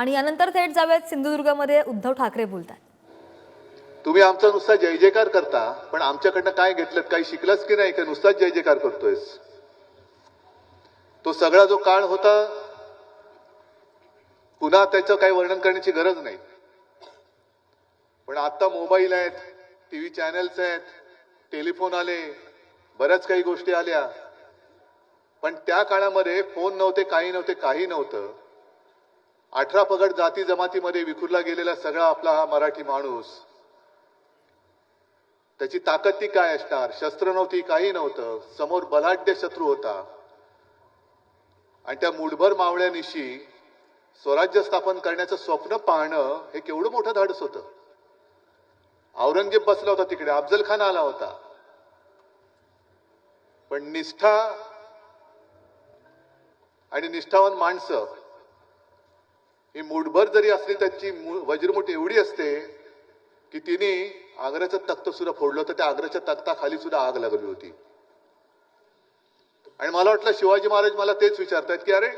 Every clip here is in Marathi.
आणि यानंतर थेट जाऊयात सिंधुदुर्गमध्ये उद्धव ठाकरे बोलतात. तुम्ही आमचा नुसता जय जयकार करता पण आमच्याकडनं काय घेतलं काही शिकलंच की नाही? का नुसताच जय जयकार करतोयस. तो सगळा जो काळ होता पुन्हा त्याचं काही वर्णन करण्याची गरज नाही. पण आता मोबाईल आहेत टीव्ही चॅनल्स आहेत टेलिफोन आले बऱ्याच काही गोष्टी आल्या. पण त्या काळामध्ये फोन नव्हते काही नव्हते काही नव्हतं. अठरा पगड जाती जमातीमध्ये विखुरला गेलेला सगळा आपला हा मराठी माणूस. त्याची ताकद ती काय असणार? शस्त्र नव्हती काही नव्हतं. समोर बलाढ्य शत्रू होता. आणि त्या मुठभर मावळ्यानिशी स्वराज्य स्थापन करण्याचं स्वप्न पाहणं हे केवढं मोठं धाडस होतं. औरंगजेब बसला होता तिकडे अफजल खान आला होता. पण निष्ठा आणि निष्ठावान माणसं ही मुठभर जरी असली त्यांची वज्रमुठ एवढी असते की तिने आग्र्याचं तख्त सुद्धा फोडलं होतं. त्या आग्र्याच्या तख्ताखाली सुद्धा आग लागली होती. आणि मला वाटलं शिवाजी महाराज मला तेच विचारतायत की अरे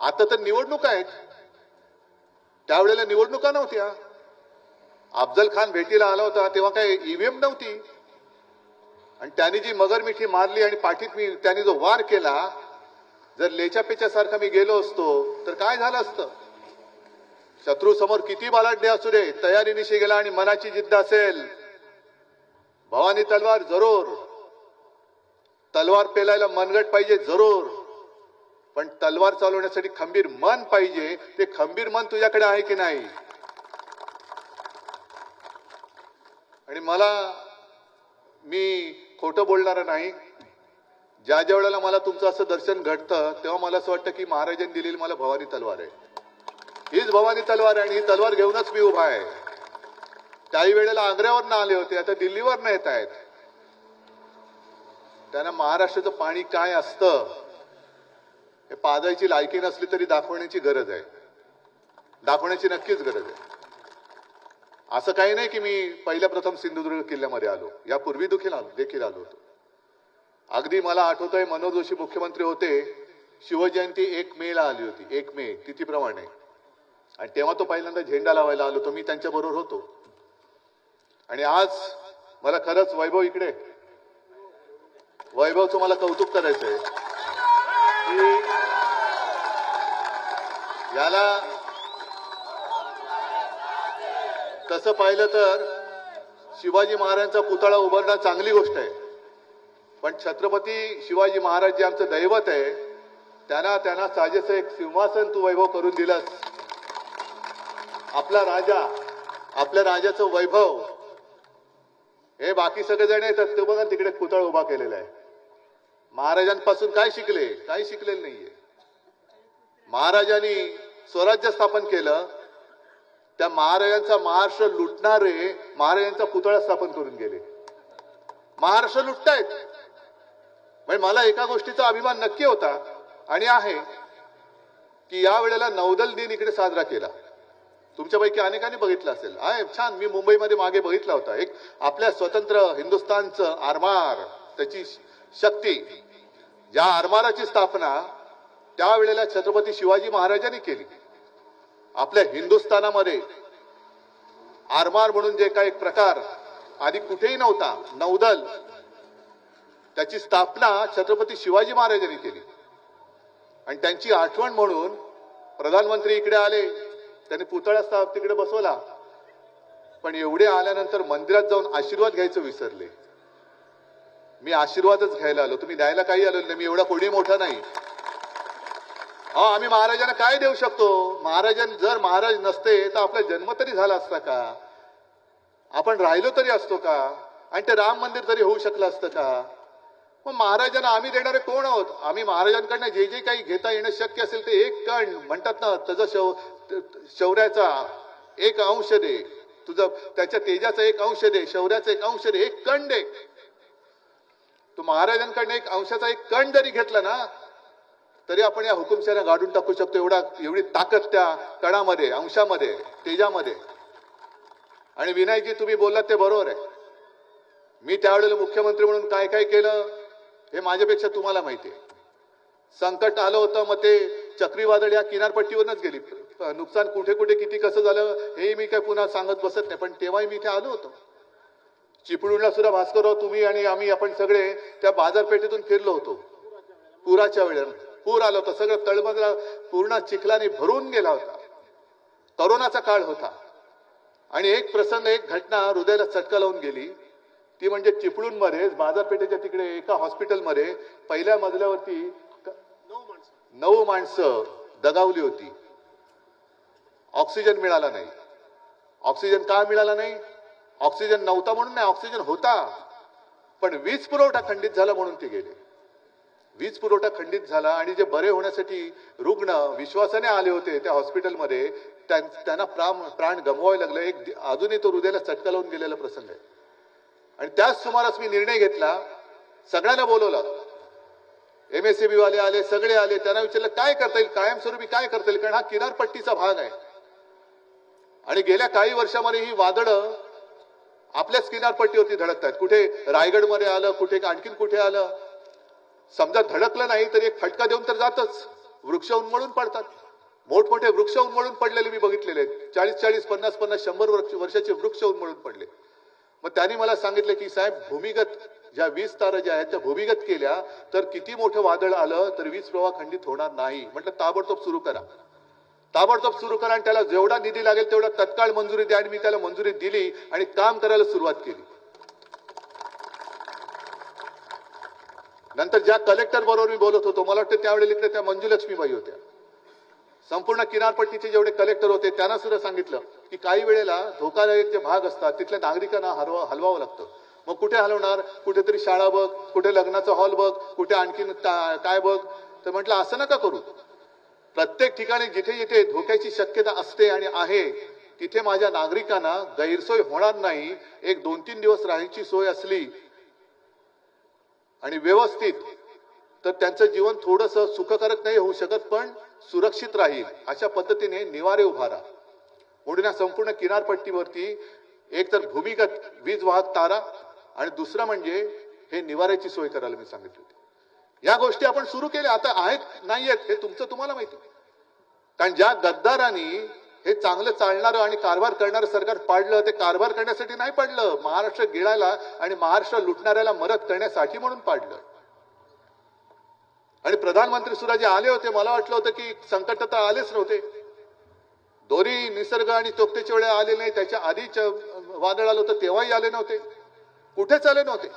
आता तर निवडणुका आहेत. त्यावेळेला निवडणुका नव्हत्या. अफजल खान भेटीला आला होता तेव्हा काय ईव्हीएम नव्हती. आणि त्याने जी मगरमिठी मारली आणि पाठीत मी त्याने जो वार केला जर लेच्या सारखा मी गेलो असतो तर काय झालं असतं? शत्रू समोर किती बालाढ्य असू दे तयारीनिशी गेला आणि मनाची जिद्द असेल. भवानी तलवार जरूर. तलवार पेलायला मनगट पाहिजे जरूर. पण तलवार चालवण्यासाठी खंबीर मन पाहिजे ते खंबीर मन तुझ्याकडे आहे की नाही? आणि मला मी खोटं बोलणार नाही ज्या ज्या वेळेला मला तुमचं असं दर्शन घडतं तेव्हा मला असं वाटतं की महाराजांनी दिलेली मला भवानी तलवार आहे. हीच भवानी तलवार आहे आणि ही तलवार घेऊनच मी उभा आहे. त्याही वेळेला आग्र्यावर आले होते आता दिल्लीवर येत आहेत. त्यांना महाराष्ट्राचं पाणी काय असतं हे पाजायची लायकी नसली तरी दाखवण्याची गरज आहे. दाखवण्याची नक्कीच गरज आहे. असं काही नाही की मी पहिल्या प्रथम सिंधुदुर्ग किल्ल्यामध्ये आलो. यापूर्वी देखील आलो देखील आलो होतो. अगदी मला आठवतंय मनोज जोशी मुख्यमंत्री होते शिवजयंती एक मे ला आली होती एक मे तिथीप्रमाणे. आणि तेव्हा तो पहिल्यांदा झेंडा लावायला आलो तो मी त्यांच्या बरोबर होतो. आणि आज मला खरंच वैभव इकडे. वैभवचं मला कौतुक करायचंय. की याला तसं पाहिलं तर शिवाजी महाराजांचा पुतळा उभारणं चांगली गोष्ट आहे. पण छत्रपती शिवाजी महाराज जे आमचं दैवत आहे त्यांना त्यांना साजेसं एक सिंहासन तू वैभव करून दिलंस. आपला राजा आपल्या राजाचं वैभव. हे बाकी सगळेजण येतात ते बघा तिकडे पुतळ उभा केलेला आहे. महाराजांपासून काय शिकले? काही शिकलेलं नाहीये. महाराजांनी स्वराज्य स्थापन केलं. त्या महाराजांचा महाराष्ट्र लुटणारे महाराजांचा पुतळा स्थापन करून गेले. महाराष्ट्र लुटतायत. म्हणजे मला एका गोष्टीचा अभिमान नक्की होता आणि आहे की या वेळेला नौदल दिन इकडे साजरा केला. तुमच्यापैकी अनेकांनी बघितलं असेल. आहे छान. मी मुंबईमध्ये मागे बघितला होता. एक आपल्या स्वतंत्र हिंदुस्थानचं आरमार त्याची शक्ती. ज्या आरमाराची स्थापना त्यावेळेला छत्रपती शिवाजी महाराजांनी केली. आपल्या हिंदुस्थानामध्ये आरमार म्हणून जे काही प्रकार आधी कुठेही नव्हता नौदल त्याची स्थापना छत्रपती शिवाजी महाराजांनी केली. आणि त्यांची आठवण म्हणून प्रधानमंत्री इकडे आले त्यांनी पुतळा स्थाप तिकडे बसवला. पण एवढे आल्यानंतर मंदिरात जाऊन आशीर्वाद घ्यायचं विसरले. मी आशीर्वादच घ्यायला आलो. तुम्ही द्यायला काही आलो नाही. मी एवढा कोणी मोठा नाही. हा आम्ही महाराजांना काय देऊ शकतो? महाराजां जर महाराज नसते तर आपला जन्म तरी झाला असता का? आपण राहिलो तरी असतो का? आणि ते राम मंदिर तरी होऊ शकलं असतं का? मग महाराजांना आम्ही देणारे कोण आहोत? आम्ही महाराजांकडनं जे जे काही घेता येणं शक्य असेल ते एक कण. म्हणतात ना त्याचा शौ शौर्याचा एक अंश दे. तुझं त्याच्या तेजाचा एक अंश दे. शौर्याचा एक अंश दे. एक कण दे. तू महाराजांकडनं एक अंशाचा एक कण जरी घेतला ना तरी आपण या हुकुमशाला गाडून टाकू शकतो एवढा एवढी ताकद त्या कणामध्ये अंशामध्ये तेजामध्ये. आणि विनायकजी तुम्ही बोललात ते बरोबर आहे. मी त्यावेळेला मुख्यमंत्री म्हणून काय काय केलं? हे माझ्यापेक्षा तुम्हाला माहिती आहे. संकट आलं होतं मग ते चक्रीवादळ या किनारपट्टीवरूनच गेली. नुकसान कुठे कुठे किती कसं झालं हे मी काय पुन्हा सांगत बसत नाही पण तेव्हाही मी इथे आलो होतो. चिपळूणला सुद्धा भास्करराव तुम्ही आणि आम्ही आपण सगळे त्या बाजारपेठेतून फिरलो होतो. पुराच्या वेळेला. पूर आला होता सगळं तळमजला पूर्ण चिखलाने भरून गेला होता. करोनाचा काळ होता. आणि एक प्रसंग एक घटना हृदयाला चटका लावून गेली. ती म्हणजे चिपळूणमध्ये बाजारपेठेच्या तिकडे एका हॉस्पिटलमध्ये पहिल्या मजल्यावरती नऊ माणसं. दगावली होती. ऑक्सिजन मिळाला नाही. ऑक्सिजन का मिळाला नाही? ऑक्सिजन नव्हता म्हणून नाही ऑक्सिजन होता. पण वीज पुरवठा खंडित झाला म्हणून ते गेले. वीज पुरवठा खंडित झाला आणि जे बरे होण्यासाठी रुग्ण विश्वासाने आले होते त्या हॉस्पिटलमध्ये त्यां- त्यांना प्राण प्राण गमवावे लागले. एक अजूनही तो हृदयाला चटका लावून गेलेला प्रसंग आहे. आणि त्याच सुमारास मी निर्णय घेतला. सगळ्यांना बोलवलं. एम एस वाले आले सगळे आले. त्यांना विचारलं काय करता येईल? कायमस्वरूपी काय करता येईल? कारण हा किनारपट्टीचा भाग आहे. आणि गेल्या काही वर्षामध्ये ही वादळं आपल्याच किनारपट्टीवरती धडकतात कुठे रायगडमध्ये आलं कुठे आणखीन कुठे आलं. समजा धडकलं नाही तर एक फटका देऊन तर जातच. वृक्ष उन्मळून पडतात. मोठमोठे वृक्ष उन्मळून पडलेले मी बघितलेले आहेत. चाळीस चाळीस पन्नास पन्नास शंभर वर्ष वर्षाचे वृक्ष उन्मळून पडले. मग त्यांनी मला सांगितलं की साहेब भूमिगत ज्या वीज तारा ज्या आहेत त्या भूमिगत केल्या तर किती मोठं वादळ आलं तर वीज प्रवाह खंडित होणार नाही. म्हटलं ताबडतोब सुरू करा. ताबडतोब सुरू करा आणि त्याला जेवढा निधी लागेल तेवढा तत्काळ मंजुरी द्या आणि मी त्याला मंजुरी दिली आणि काम करायला सुरुवात केली. नंतर ज्या कलेक्टर बरोबर मी बोलत होतो मला वाटतं त्यावेळेला इकडे त्या मंजुलक्ष्मीबाई होत्या. संपूर्ण किनारपट्टीचे जेवढे कलेक्टर होते त्यांना सुद्धा सांगितलं की काही वेळेला धोकादायक जे भाग असतात तिथल्या नागरिकांना हलवा हलवावं लागतं. मग कुठे हलवणार? कुठेतरी शाळा बघ कुठे लग्नाचा हॉल बघ कुठे आणखीन काय बघ? तर म्हटलं असं नका करू. प्रत्येक ठिकाणी जिथे जिथे धोक्याची शक्यता असते आणि आहे तिथे माझ्या नागरिकांना गैरसोय होणार नाही. एक दोन तीन दिवस राहायची सोय असली आणि व्यवस्थित तर त्यांचं जीवन थोडस सुखकारक नाही होऊ शकत पण सुरक्षित राहील. अशा पद्धतीने निवारे उभारा म्हणून या संपूर्ण किनारपट्टीवरती एक तर भूमिगत वीज वाहक तारा आणि दुसरं म्हणजे हे निवाऱ्याची सोय करायला मी सांगितली होती. या गोष्टी आपण सुरू केल्या. आता आहेत नाही आहेत हे तुमचं तुम्हाला माहिती. कारण ज्या गद्दारांनी हे चांगलं चालणारं आणि कारभार करणारं सरकार पाडलं ते कारभार करण्यासाठी नाही पाडलं. महाराष्ट्र गिळायला आणि महाराष्ट्र लुटणाऱ्याला मदत करण्यासाठी म्हणून पाडलं. आणि प्रधानमंत्री सुद्धा जे आले होते. मला वाटलं होतं की संकट तर आलेच नव्हते. दोरी निसर्ग आणि तोक्तेच्या वेळेला आले नाही. त्याच्या आधीच वादळ आलं होतं तेव्हाही आले नव्हते. कुठेच आले नव्हते.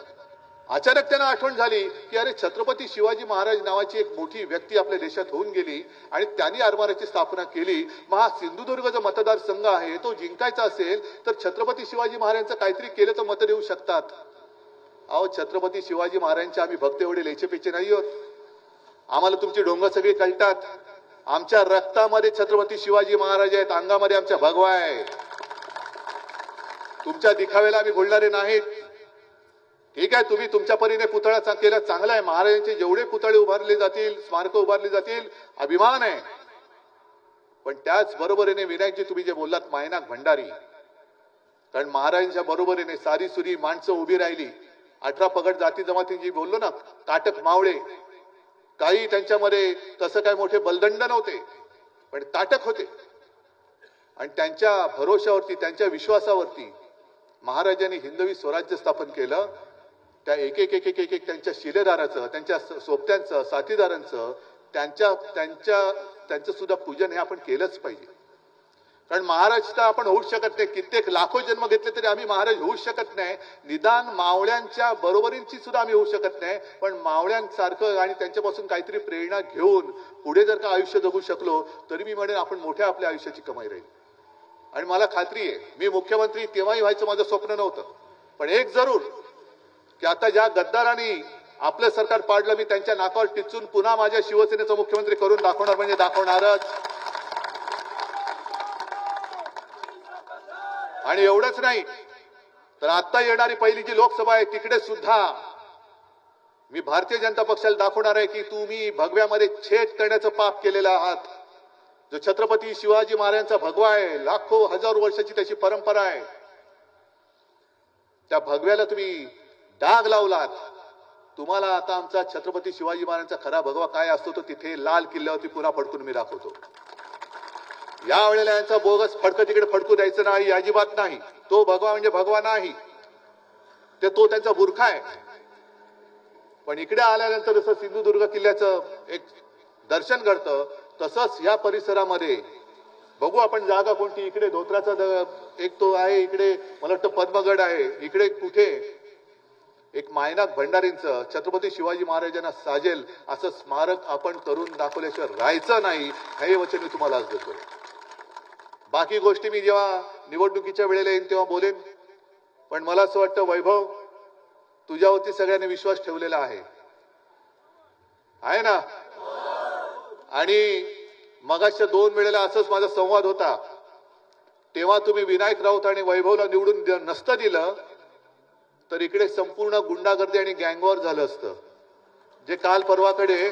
अचानक त्यांना आठवण झाली की अरे छत्रपती शिवाजी महाराज नावाची एक मोठी व्यक्ती आपल्या देशात होऊन गेली आणि त्यांनी आरमाराची स्थापना केली. महा सिंधुदुर्ग जो मतदारसंघ आहे तो जिंकायचा असेल तर छत्रपती शिवाजी महाराजांचं काहीतरी केलं तर मतं देऊ शकतात. अहो छत्रपती शिवाजी महाराजांचे आम्ही भक्त एवढे लेचेपेचे नाही आहोत आम्हाला तुमचे ढोंग सगळे कळतात. आमच्या रक्तामध्ये छत्रपती शिवाजी महाराज आहेत अंगामध्ये आमच्या भगवा आहे तुमच्या दिखाव्याला आम्ही भुलणारे नाहीत. ठीक आहे तुम्ही तुमच्या परीने पुतळा केला चांगला आहे. महाराजांचे जेवढे पुतळे उभारले जातील स्मारक उभारली जातील अभिमान आहे. पण त्याच बरोबरीने विनायकजी तुम्ही जे बोललात मायनाक भंडारी. कारण महाराजांच्या बरोबरीने सारी सुरी माणसं उभी राहिली. अठरा पगड जाती जमातींची बोललो ना काटक मावळे. काही त्यांच्यामध्ये तसं काय मोठे बलदंड नव्हते पण ताटक होते. आणि त्यांच्या भरोशावरती त्यांच्या विश्वासावरती महाराजांनी हिंदवी स्वराज्य स्थापन केलं. त्या एक एक एक एक एक एक त्यांच्या शिलेदाराचं त्यांच्या सोबत्यांचं साथीदारांचं त्यांच्या त्यांच्या त्यांचं सुद्धा पूजन हे आपण केलंच पाहिजे. कारण महाराज तर आपण होऊच शकत नाही. कित्येक लाखो जन्म घेतले तरी आम्ही महाराज होऊच शकत नाही. निदान मावळ्यांच्या बरोबरींची सुद्धा आम्ही होऊ शकत नाही. पण मावळ्यांसारखं आणि त्यांच्यापासून काहीतरी प्रेरणा घेऊन पुढे जर का आयुष्य जगू शकलो तरी मी म्हणेन आपण मोठ्या आपल्या आयुष्याची कमाई राहील. आणि मला खात्री आहे मी मुख्यमंत्री तेव्हाही व्हायचं माझं स्वप्न नव्हतं. पण एक जरूर की आता ज्या गद्दारांनी आपलं सरकार पाडलं मी त्यांच्या नाकावर टिचून पुन्हा माझ्या शिवसेनेचा मुख्यमंत्री करून दाखवणार म्हणजे दाखवणारच. आणि एवढंच नाही तर आता येणारी पहिली जी लोकसभा आहे तिकडे सुद्धा मी भारतीय जनता पक्षाला दाखवणार आहे की तुम्ही भगव्यामध्ये छेद करण्याचं पाप केलेलं आहात. जो छत्रपती शिवाजी महाराजांचा भगवा आहे लाखो हजारो वर्षाची त्याची परंपरा आहे. त्या भगव्याला तुम्ही डाग लावलात. तुम्हाला आता आमचा छत्रपती शिवाजी महाराजांचा खरा भगवा काय असतो तो तिथे लाल किल्ल्यावरती पुन्हा फडकून मी दाखवतो. या वेळेला यांचा बोगस फडकं तिकडे फडकू द्यायचं नाही अजिबात नाही. तो भगवा म्हणजे भगवा नाही ते तो त्यांचा बुरखा आहे. पण इकडे आल्यानंतर जसं सिंधुदुर्ग किल्ल्याचं एक दर्शन घडतं तसंच या परिसरामध्ये बघू आपण जागा कोणती. इकडे धोत्राचा द- एक तो आहे इकडे मला वाटतं पद्मगड आहे इकडे कुठे? एक मायनाक भंडारींचं छत्रपती शिवाजी महाराजांना साजेल असं स्मारक आपण करून दाखवल्याशिवाय राहायचं नाही. हे वचन मी तुम्हाला आज देतो. बाकी गोष्टी मी जेव्हा निवडणुकीच्या वेळेला येईन तेव्हा बोलेन. पण मला असं वाटतं वैभव तुझ्यावरती सगळ्यांनी विश्वास ठेवलेला आहे. आहे ना? आणि मगाशच्या दोन वेळेला असंच माझा संवाद होता. तेव्हा तुम्ही विनायक राऊत आणि वैभवला निवडून द- नसतं दिलं तर इकडे संपूर्ण गुंडागर्दी आणि गँगवॉर झालं असतं. जे काल परवाकडे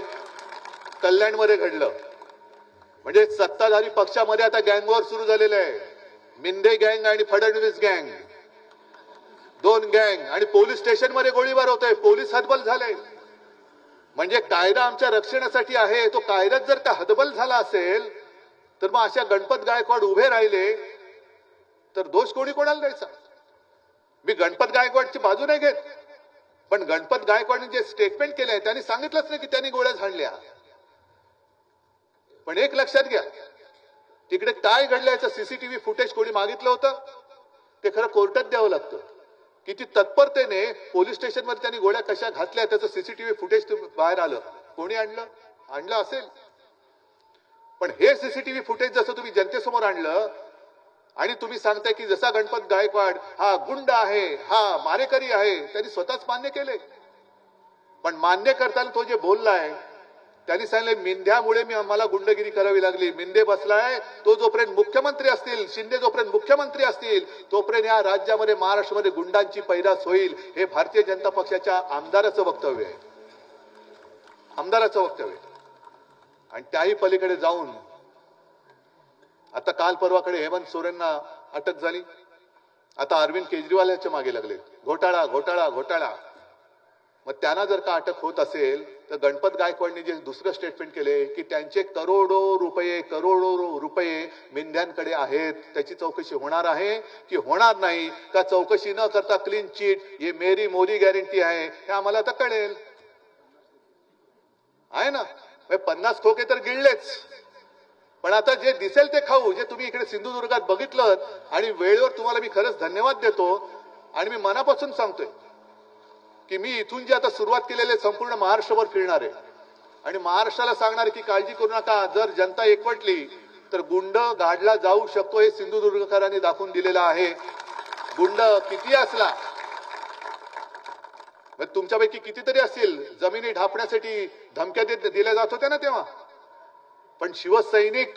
कल्याणमध्ये घडलं. म्हणजे सत्ताधारी पक्षामध्ये आता गँगवॉर सुरू झालेलं आहे. मिंदे गँग आणि फडणवीस गँग दोन गँग आणि पोलीस स्टेशनमध्ये गोळीबार होतोय. आहे पोलीस हतबल झाले. म्हणजे कायदा आमच्या रक्षणासाठी आहे. तो कायदाच जर का हतबल झाला असेल तर मग अशा गणपत गायकवाड उभे राहिले तर दोष कोणी कोणाला द्यायचा? मी गणपत गायकवाडची बाजू नाही घेत. पण गणपत गायकवाडने जे स्टेटमेंट केलंय त्यांनी सांगितलंच नाही की त्यांनी गोळ्या झाडल्या. पण एक लक्षात घ्या. तिकडे काय घडल्याचं सीसीटीव्ही फुटेज कोणी मागितलं होतं? ते खरं कोर्टात द्यावं लागतं. किती तत्परतेने पोलीस स्टेशनमध्ये त्यांनी गोळ्या कशा घातल्या त्याचं सीसीटीव्ही फुटेज बाहेर आलं. कोणी आणलं? आणलं असेल. पण हे सीसीटीव्ही फुटेज जसं तुम्ही जनतेसमोर आणलं आणि तुम्ही सांगताय की जसा गणपत गायकवाड हा गुंड आहे हा मारेकरी आहे त्यांनी स्वतःच मान्य केले. पण मान्य करताना तो जे बोललाय त्यांनी सांगितले मेंढ्यामुळे मी आम्हाला गुंडगिरी करावी लागली. मिंदे बसलाय तो जोपर्यंत मुख्यमंत्री असतील शिंदे जोपर्यंत मुख्यमंत्री असतील तोपर्यंत या राज्यामध्ये महाराष्ट्रामध्ये गुंडांची पैदास होईल. हे भारतीय जनता पक्षाच्या आमदाराचं वक्तव्य आहे. आमदाराचं वक्तव्य आणि त्याही पलीकडे जाऊन आता काल परवाकडे हेमंत सोरेंना अटक झाली. आता अरविंद केजरीवाल याच्या मागे लागले घोटाळा घोटाळा घोटाळा. मग त्यांना जर का अटक होत असेल तर गणपत गायकवाडने जे दुसरं स्टेटमेंट केले की त्यांचे करोडो रुपये करोडो रुपये मेंढ्यांकडे आहेत. त्याची चौकशी होणार आहे की होणार नाही? का चौकशी न करता क्लीन चिट हे मेरी मोदी गॅरंटी आहे हे आम्हाला आता कळेल. आहे ना? पन्नास खोके तर गिळलेच. पण आता जे दिसेल ते खाऊ जे तुम्ही इकडे सिंधुदुर्गात बघितलं आणि वेळेवर तुम्हाला मी खरंच धन्यवाद देतो. आणि मी मनापासून सांगतोय की मी इथून जे आता सुरुवात केलेले संपूर्ण महाराष्ट्रभर फिरणार आहे. आणि महाराष्ट्राला सांगणार आहे की काळजी करू नका जर जनता एकवटली तर गुंड गाडला जाऊ शकतो हे सिंधुदुर्गकरांनी दाखवून दिलेलं आहे. गुंड किती असला? मग तुमच्यापैकी कितीतरी असतील जमिनी ढापण्यासाठी धमक्या देत दिल्या जात होत्या ना तेव्हा. पण शिवसैनिक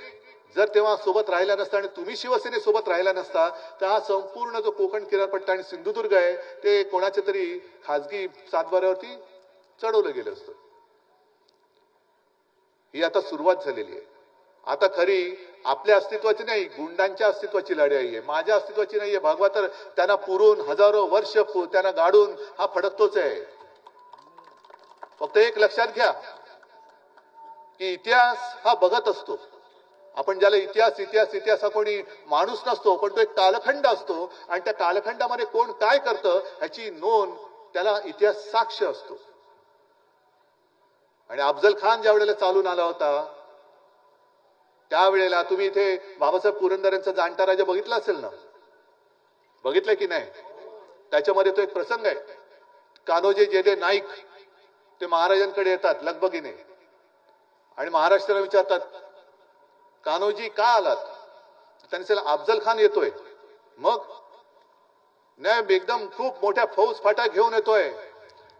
जर तेव्हा सोबत राहिला नसता आणि तुम्ही शिवसेनेसोबत राहिला नसता तर हा संपूर्ण जो कोकण किनारपट्टा आणि सिंधुदुर्ग आहे ते कोणाच्या तरी खाजगी सातबाऱ्यावरती चढवलं गेलं असतं. ही आता सुरुवात झालेली आहे. आता खरी आपल्या अस्तित्वाची नाही गुंडांच्या अस्तित्वाची लढाई आहे. माझ्या अस्तित्वाची नाहीये भगवा तर त्यांना पुरून हजारो वर्ष पु- त्यांना गाडून हा फडकतोच आहे. फक्त एक लक्षात घ्या की इतिहास हा बघत असतो. आपण ज्याला इतिहास इतिहास इतिहास हा कोणी माणूस नसतो पण तो एक कालखंड असतो आणि त्या कालखंडामध्ये कोण काय करतं ह्याची नोंद त्याला इतिहास साक्ष असतो. आणि अफजल खान ज्या वेळेला चालून आला होता त्यावेळेला तुम्ही इथे बाबासाहेब पुरंदर यांचा जाणता राजा बघितला असेल ना? बघितलं की नाही? त्याच्यामध्ये तो एक प्रसंग आहे. कान्होजी जेदे नाईक ते महाराजांकडे येतात लगबगीने. आणि महाराष्ट्राला विचारतात कान्होजी का आलात? त्यांनी सांगितलं अफजल खान येतोय. मग? नाही एकदम खूप मोठ्या फौज फाटा घेऊन येतोय.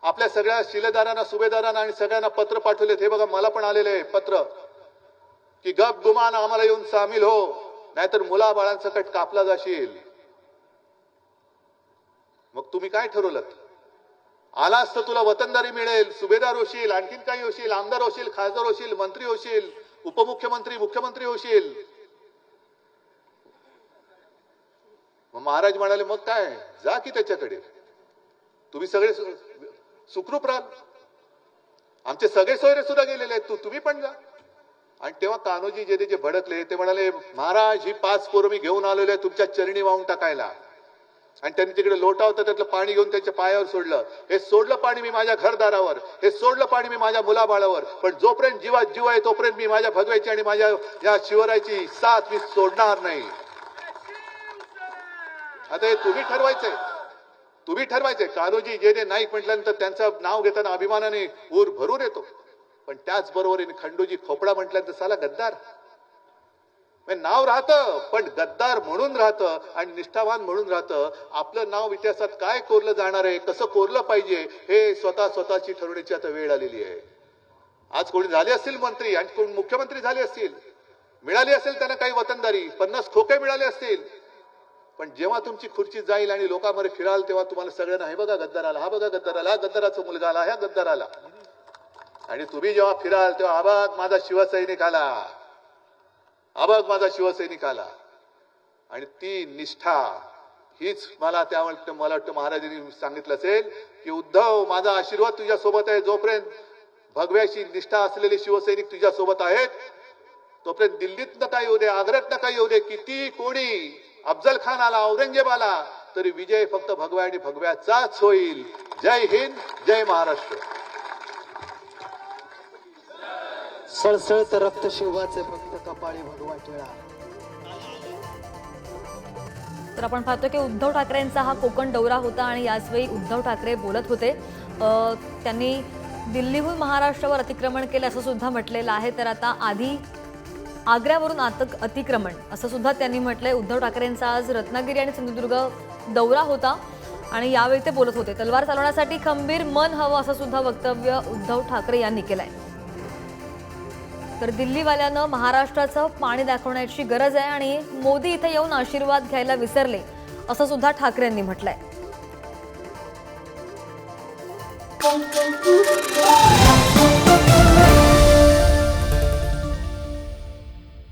आपल्या सगळ्या शिलेदारांना सुभेदारांना आणि सगळ्यांना पत्र पाठवलेत. हे बघा मला पण आलेले आहे पत्र. की गप गुमान आम्हाला येऊन सामील हो नाहीतर मुलाबाळांसकट कापला जाशील. मग तुम्ही काय ठरवलं आलास तर तुला वतनदारी मिळेल सुभेदार होशील आणखीन काही होशील आमदार होशील खासदार होशील मंत्री होशील. उपमुख्यमंत्री मुख्यमंत्री होशील. महाराज म्हणाले मग काय? जा की त्याच्याकडे. तुम्ही सगळे सुखरूप राहाल आमचे सगळे सोयरे सुद्धा गेलेले आहेत. तू तुम्ही पण जा. आणि तेव्हा कान्होजी जे जे भडकले ते म्हणाले महाराज ही पाच पोरं मी घेऊन आलेले तुमच्या चरणी वाहून टाकायला. आणि त्यांनी तिकडे लोटा होता त्यातलं पाणी घेऊन त्यांच्या पायावर सोडलं. हे सोडलं पाणी मी माझ्या घरदारावर. हे सोडलं पाणी मी माझ्या मुलाबाळावर. पण जोपर्यंत जीवात जीव आहे तोपर्यंत मी माझ्या भगवायची आणि माझ्या या शिवरायची साथ मी सोडणार नाही. आता हे तुम्ही ठरवायचंय. तुम्ही ठरवायचंय. कान्होजी जे जे नाईक म्हटल्यानंतर त्यांचं नाव घेताना अभिमानाने ऊर भरून येतो. पण त्याचबरोबर खंडूजी खोपडा म्हटल्यानंतर साला गद्दार. म्हणजे नाव राहतं पण गद्दार म्हणून राहतं आणि निष्ठावान म्हणून राहतं. आपलं नाव इतिहासात काय कोरलं जाणार आहे कसं कोरलं पाहिजे हे स्वतः स्वतःची ठरवण्याची आता वेळ आलेली आहे. आज कोणी झाले असतील मंत्री आणि कोण मुख्यमंत्री झाले असतील मिळाली असेल त्यांना काही वतनदारी पन्नास खोके मिळाले असतील. पण जेव्हा तुमची खुर्ची जाईल आणि लोकांमध्ये फिराल तेव्हा तुम्हाला सगळ्यांना हे बघा गद्दार आला हा बघा गद्दार आला हा गद्दाराचा मुलगा आला ह्या गद्दार आला आणि तुम्ही जेव्हा फिराल तेव्हा हा बघ माझा शिवसैनिक आला. अबाग माझा शिवसैनिक आला. आणि ती निष्ठा हीच मला त्या वाटतं मला वाटतं महाराजांनी सांगितलं असेल की उद्धव माझा आशीर्वाद तुझ्या सोबत आहे. जोपर्यंत भगव्याची निष्ठा असलेले शिवसैनिक तुझ्या सोबत आहेत तोपर्यंत दिल्लीत काय येऊ दे आग्र्यात काही येऊ दे. किती कोणी अफजल खान आला औरंगजेब आला तरी विजय फक्त भगव्या आणि भगव्याचाच होईल. जय हिंद जय महाराष्ट्र. सळसळत रक्त शिवाचे फक्त कपाळी भगवा टिळा तर आपण पाहतो की उद्धव ठाकरेंचा हा कोकण दौरा होता आणि याचवेळी उद्धव ठाकरे बोलत होते. त्यांनी दिल्लीहून महाराष्ट्रावर अतिक्रमण केलं असं सुद्धा म्हटलेलं आहे. तर आता आधी आग्र्यावरून आतक अतिक्रमण असं सुद्धा त्यांनी म्हटलंय. उद्धव ठाकरेंचा आज रत्नागिरी आणि सिंधुदुर्ग दौरा होता आणि यावेळी ते बोलत होते. तलवार चालवण्यासाठी खंबीर मन हवं असं सुद्धा वक्तव्य उद्धव ठाकरे यांनी केलंय. तर दिल्लीवाल्यानं महाराष्ट्राचं पाणी दाखवण्याची गरज आहे आणि मोदी इथे येऊन आशीर्वाद घ्यायला विसरले असं सुद्धा ठाकरेंनी म्हटलंय.